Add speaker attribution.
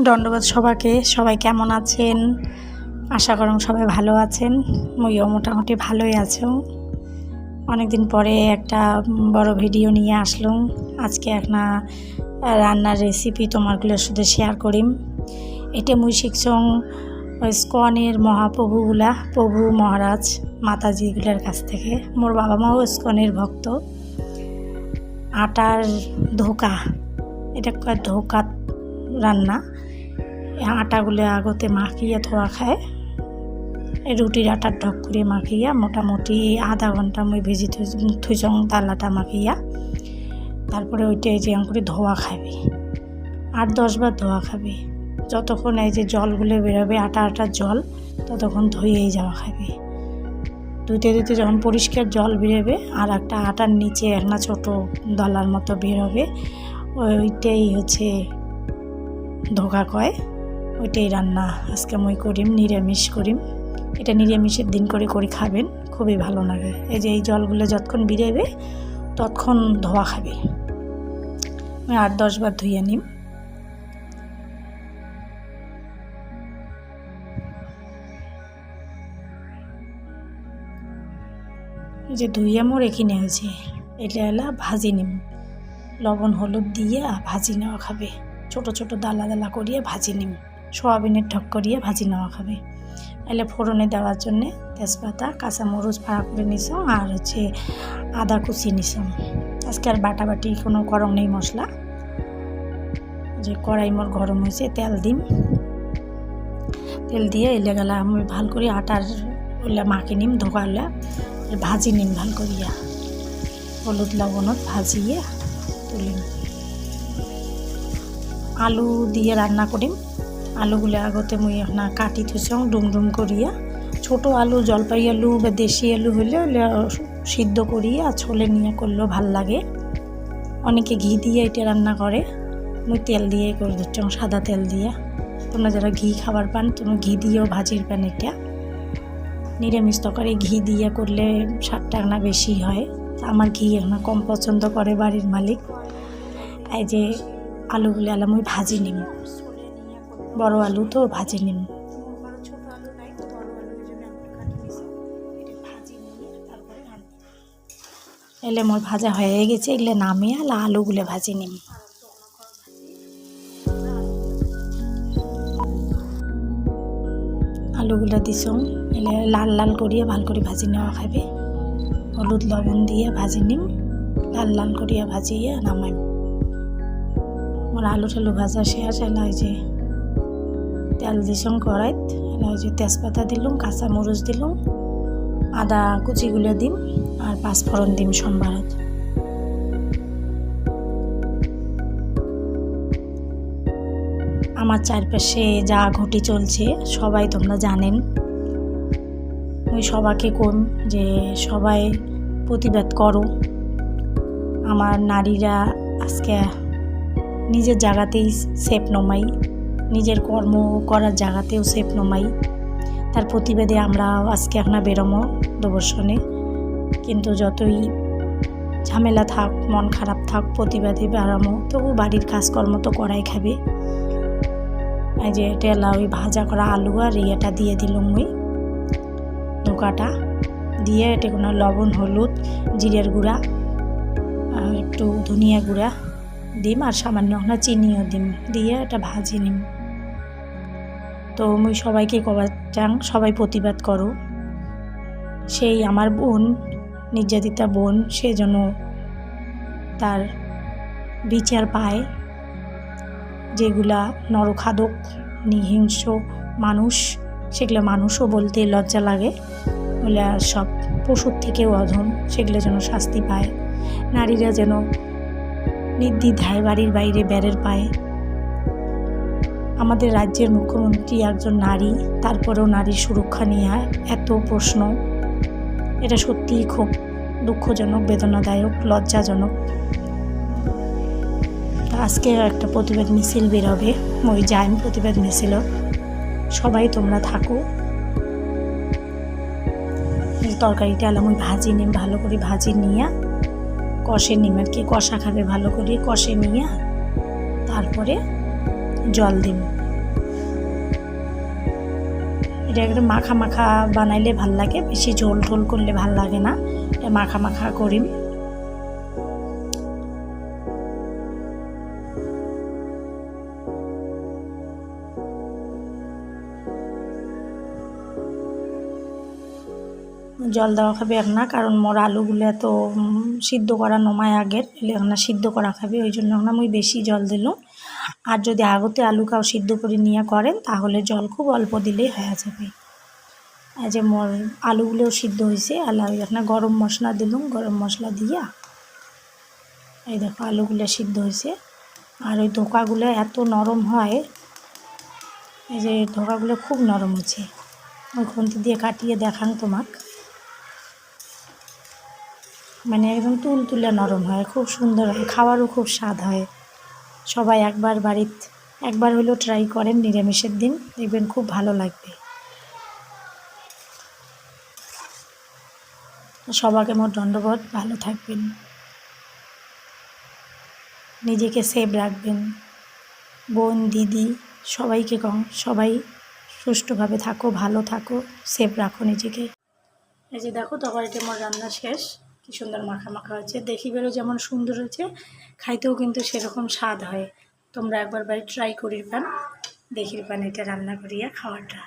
Speaker 1: দণ্ডবাদ সবাকে সবাই কেমন আছেন? আশা করুন সবাই ভালো আছেন। মুইও মোটামুটি ভালোই আছো। অনেকদিন পরে একটা বড় ভিডিও নিয়ে আসলাম। আজকে একটা রান্নার রেসিপি তোমারগুলোর সাথে শেয়ার করিম। এটা মুই শিখছং স্কনের মহাপ্রভুগুলা, প্রভু মহারাজ মাতাজিগুলার কাছ থেকে। মোর বাবা মাও স্কনের ভক্ত। আটার ধোকা, এটা ধোকা রান্না? আটাগুলো আগতে মাখিয়ে ধোয়া খায়। এই রুটির আটার ঢক করে মাখিয়া মোটামুটি আধা ঘণ্টা মই ভেজি থুই থুইছং তালাটা মাখিয়া। তারপরে ওইটা এই যে করে ধোয়া খাবে। আট দশবার ধোয়া খাবে। যতক্ষণ এই যে জলগুলো বেরোবে, আটা আটার জল, ততক্ষণ ধুয়েই যাওয়া খাবে। ধুতে ধুতে যখন পরিষ্কার জল বেরোবে আর একটা আটার নিচে একটা ছোটো দলার মতো বেরোবে, ওইটাই হচ্ছে ধোকা কয়। ওইটাই রান্না। আজকে মই করিম, নিরামিষ করিম। এটা নিরামিষের দিন করে করে খাবেন, খুবই ভালো লাগে। এই যে এই জলগুলো যতক্ষণ বেরোবে ততক্ষণ ধোয়া খাবে। আমি আট দশবার ধুয়ে নিম। এই যে ধুইয়া মোর এখানে হয়েছে এটা এলা ভাজি নিম। লবণ, হলুদ দিয়ে ভাজি নেওয়া খাবে। ছোট ছোট দালা দালা করিয়ে ভাজি নিম। সোয়াবিনের ঠক করিয়ে ভাজি নেওয়া খাবে। এলে ফোড়নে দেওয়ার জন্যে তেজপাতা কাঁচা মরিচ ভাড়া করে নিছাম আর হচ্ছে আদা কুচি নিছাম আজকে আর বাটাবাটি কোনো গরম নেই মশলা। যে কড়াই মোর গরম হয়েছে, তেল দিম। তেল দিয়ে এলে গেলা আমি ভালো করে আটার ওইলা মাখি নিম ধোকালে ভাজি নিম ভালো করিয়া। হলুদ লবণত ভাজিয়ে তুলিম। আলু দিয়ে রান্না করিম। আলুগুলো আগতে মুই এখন কাটি থৈছং ডুম ডুম করিয়া। ছোট আলু, জলপাই আলু বা দেশি আলু হলে সিদ্ধ করিয়া ছোলে নিয়ে করলেও ভালো লাগে। অনেকে ঘি দিয়ে এটা রান্না করে। মুই তেল দিয়ে করে দিচ্ছং, সাদা তেল দিয়ে। তোমরা যারা ঘি খাবার পান, তোমরা ঘি দিয়েও ভাজির পান এটা। নিরামিষ তরকারি ঘি দিয়ে করলে স্বাদটা না বেশি হয়। আমার ঘি এখন কম পছন্দ করে বাড়ির মালিক। এই যে আলুগুলো আলাম ওই ভাজি নিম। বড় আলু তো ভাজি নিম এলে মোর ভাজা হয়ে গেছে এগুলো নামিয়ে আলা আলুগুলো ভাজি নিম। আলুগুলো দিছং এলে লাল লাল করিয়ে ভালো করে ভাজি নেওয়া খাবে হলুদ লবণ দিয়ে ভাজি নিম, লাল লাল করিয়া ভাজিয়ে নামাইম। মোর আলু টালু ভাজা শেষ এলা ওই যে। তেল দিছং কড়াইত ওই তেজপাতা দিলুম কাঁচা মরিচ দিলুম আদা কুচিগুলো দিম আর পাঁচফোড়ন দিম সোমবারত। আমার চারপাশে যা ঘটি চলছে, সবাই তোমরা জানেন। আমি সবাইকে কম যে সবাই প্রতিবাদ করো। আমার নারীরা আজকে নিজের জায়গাতেই সেফ নমাই। নিজের কর্ম করার জায়গাতেও সেফ নমাই তার প্রতিবাদে আমরা আজকে এখন বেরোমো দবর্ষণে কিন্তু যতই ঝামেলা থাক, মন খারাপ থাক, প্রতিবাদে বেরামো তবু বাড়ির কাজকর্ম তো করাই খাবে। এই যে টেলা, ওই ভাজা করা আলু আর ইয়েটা দিয়ে দিলাম ওই ধোকাটা। দিয়ে এটা কোনো লবণ, হলুদ, জিরের গুঁড়া, আর একটু ধনিয়া গুঁড়া দিম, আর সামান্য চিনিও দিম। দিয়ে এটা ভাজি নিম। তো মুই সবাইকে কবার চাং, সবাই প্রতিবাদ করো। সেই আমার বোন, নির্যাতিতা বোন, সে যেন তার বিচার পায়। যেগুলা নরখাদক, নিহিংস মানুষ, সেগুলো মানুষও বলতে লজ্জা লাগে। বলে সব পশুর থেকেও অধম, সেগুলো যেন শাস্তি পায়। নারীরা যেন নির্দ্বিধায় বাড়ির বাইরে বেড়ের পায়। আমাদের রাজ্যের মুখ্যমন্ত্রী একজন নারী, তারপরেও নারীর সুরক্ষা নিয়ে এত প্রশ্ন। এটা সত্যিই খুব দুঃখজনক, বেদনাদায়ক, লজ্জাজনক। আজকে একটা প্রতিবাদ মিছিল বেরোবে ওই যাইম প্রতিবাদ মিছিল। সবাই তোমরা থাকো। তরকারিটা আলাম ওই ভাজি নিম ভালো করে ভাজি নিয়ে, কষে নিম আর কি, কষা খাবে ভালো করে, কষে নিয়ে, তারপরে জল দিন এটা একটু মাখা মাখা বানাইলে ভালো লাগে, বেশি ঝোল টোল করলে ভালো লাগে না। মাখা মাখা করিম। জল দেওয়া খাবে এক না, কারণ মোর আলুগুলো তো সিদ্ধ করা নমায় আগের এলে এক না সিদ্ধ করা খাবে, ওই জন্য এখন মুই বেশি জল দিলাম। আর যদি আগতে আলু কাও সিদ্ধ করে নিয়ে করেন, তাহলে জল খুব অল্প দিলেই হয়ে যাবে। এই যে মোর আলুগুলোও সিদ্ধ হয়েছে আর না গরম মশলা দিলুম, গরম মশলা দিয়া। এই দেখো আলুগুলো সিদ্ধ হয়েছে। আর ওই ধোকাগুলো এত নরম হয়, এই যে ধোকাগুলো খুব নরম হচ্ছে। ওই খুন্তি দিয়ে কাটিয়ে দেখান তোমাক। মানে একদম তুল তুলে নরম হয়, খুব সুন্দর হয়, খাওয়ারও খুব স্বাদ হয়। সবাই একবার বাড়িত, একবার হলেও ট্রাই করেন নিরামিষের দিন, দেখবেন খুব ভালো লাগবে। সবাইকে মোট দণ্ডবোধ ভালো থাকবেন। নিজেকে সেভ রাখবেন। বোন, দিদি, সবাইকে কম, সবাই সুষ্ঠুভাবে থাকো, ভালো থাকো সেভ রাখো নিজেকে। এই যে দেখো, তরকারিটা আমার রান্না শেষ। কি সুন্দর মাখা মাখা হয়েছে। দেখিবেরও যেমন সুন্দর হয়েছে, খাইতেও কিন্তু সেরকম স্বাদ হয়। তোমরা একবার বাড়ি ট্রাই করির পান, দেখির পান এটা রান্না করিয়া খাওয়াটা।